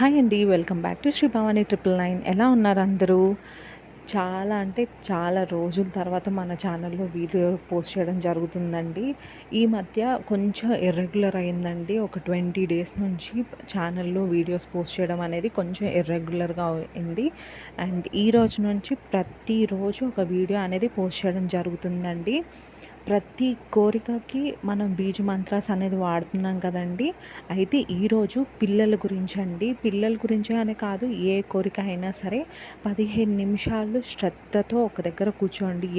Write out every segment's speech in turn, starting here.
Hi అండి welcome back to Sri Bhavani triple nine. ఎలా ఉన్నారు అందరూ? చాలా అంటే చాలా రోజుల తర్వాత మన ఛానల్లో వీడియో పోస్ట్ చేయడం జరుగుతుందండి. ఈ మధ్య కొంచెం ఇర్రెగ్యులర్ అయిందండి. ఒక ట్వంటీ డేస్ నుంచి ఛానల్లో వీడియోస్ పోస్ట్ చేయడం అనేది కొంచెం ఇర్రెగ్యులర్గా అయింది. అండ్ ఈ రోజు నుంచి ప్రతిరోజు ఒక వీడియో అనేది పోస్ట్ చేయడం జరుగుతుందండి. ప్రతి కోరికకి మనం బీజ మంత్రాస్ అనేది వాడుతున్నాం కదండి. అయితే ఈరోజు పిల్లల గురించి అండి. పిల్లల గురించే అనే కాదు ఏ కోరిక అయినా సరే పదిహేను నిమిషాలు శ్రద్ధతో ఒక దగ్గర కూర్చోండి.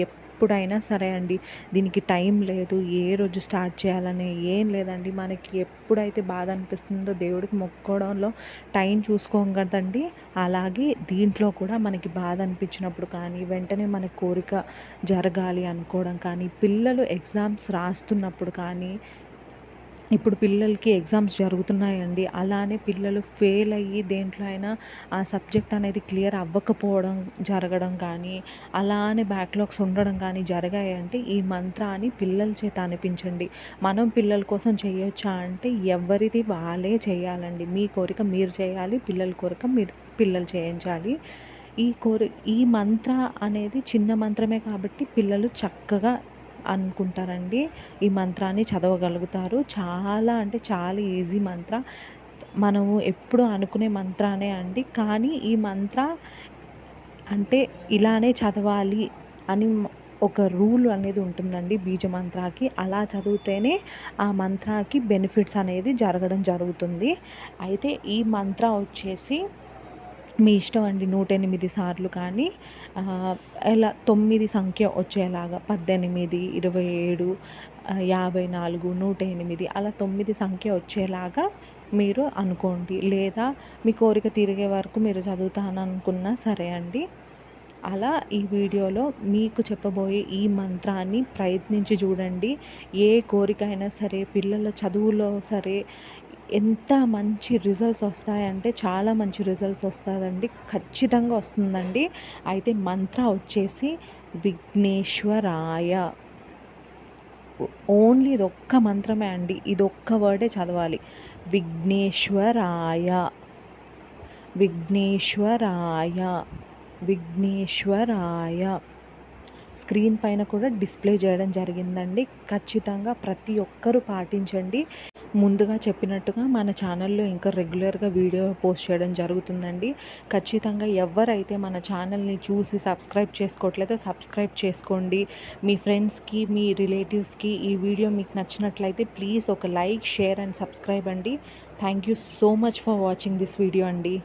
ఎప్పుడైనా సరే అండి దీనికి టైం లేదు ఏ రోజు స్టార్ట్ చేయాలని ఏం లేదండి. మనకి ఎప్పుడైతే బాధ అనిపిస్తుందో దేవుడికి మొక్కోవడంలో టైం చూసుకోం కదండి. అలాగే దీంట్లో కూడా మనకి బాధ అనిపించినప్పుడు కానీ వెంటనే మన కోరిక జరగాలి అనుకోవడం కానీ పిల్లలు ఎగ్జామ్స్ రాస్తున్నప్పుడు కానీ ఇప్పుడు పిల్లలకి ఎగ్జామ్స్ జరుగుతున్నాయండి. అలానే పిల్లలు ఫెయిల్ అయ్యి దేంట్లో అయినా ఆ సబ్జెక్ట్ అనేది క్లియర్ అవ్వకపోవడం జరగడం కానీ అలానే బ్యాక్లాగ్స్ ఉండడం కానీ జరిగాయంటే ఈ మంత్రాన్ని పిల్లల చేత అనిపించండి. మనం పిల్లల కోసం చేయొచ్చా అంటే ఎవరిది వాళ్ళే చేయాలండి. మీ కోరిక మీరు చేయాలి పిల్లల కోరిక మీరు పిల్లలు చేయించాలి. ఈ కోరి ఈ మంత్ర అనేది చిన్న మంత్రమే కాబట్టి పిల్లలు చక్కగా అనుకుంటారండి. ఈ మంత్రాన్ని చదవగలుగుతారు. చాలా అంటే చాలా ఈజీ మంత్ర. మనము ఎప్పుడు అనుకునే మంత్రానే అండి. కానీ ఈ మంత్ర అంటే ఇలానే చదవాలి అని ఒక రూల్ అనేది ఉంటుందండి బీజ మంత్రాకి. అలా చదివితేనే ఆ మంత్రాకి బెనిఫిట్స్ అనేది జరగడం జరుగుతుంది. అయితే ఈ మంత్ర వచ్చేసి మీ ఇష్టం అండి నూట ఎనిమిది సార్లు కానీ ఇలా తొమ్మిది సంఖ్య వచ్చేలాగా పద్దెనిమిది ఇరవై ఏడు యాభై నాలుగు నూట ఎనిమిది అలా తొమ్మిది సంఖ్య వచ్చేలాగా మీరు అనుకోండి. లేదా మీ కోరిక తిరిగే వరకు మీరు చదువుతాననుకున్నా సరే అండి అలా ఈ వీడియోలో మీకు చెప్పబోయే ఈ మంత్రాన్ని ప్రయత్నించి చూడండి. ఏ కోరిక అయినా సరే పిల్లల చదువులో సరే ఎంత మంచి రిజల్ట్స్ వస్తాయంటే చాలా మంచి రిజల్ట్స్ వస్తుందండి. ఖచ్చితంగా వస్తుందండి. అయితే మంత్ర వచ్చేసి విఘ్నేశ్వరాయ. ఓన్లీ ఇది ఒక్క మంత్రమే అండి. ఇది ఒక్క వర్డే చదవాలి. విఘ్నేశ్వరాయ. విఘ్నేశ్వరాయ. విఘ్నేశ్వరాయ. స్క్రీన్ పైన కూడా డిస్ప్లే చేయడం జరిగిందండి. ఖచ్చితంగా ప్రతి ఒక్కరూ పాటించండి. ముందుగా చెప్పినట్టుగా మన ఛానల్లో ఇంకా రెగ్యులర్గా వీడియో పోస్ట్ చేయడం జరుగుతుందండి. ఖచ్చితంగా ఎవరైతే మన ఛానల్ని చూసి సబ్స్క్రైబ్ చేసుకోవట్లేదో సబ్స్క్రైబ్ చేసుకోండి. మీ ఫ్రెండ్స్కి మీ రిలేటివ్స్కి ఈ వీడియో మీకు నచ్చినట్లయితే ప్లీజ్ ఒక లైక్ షేర్ అండ్ సబ్స్క్రైబ్ అండి. Thank you so much for watching this video అండి.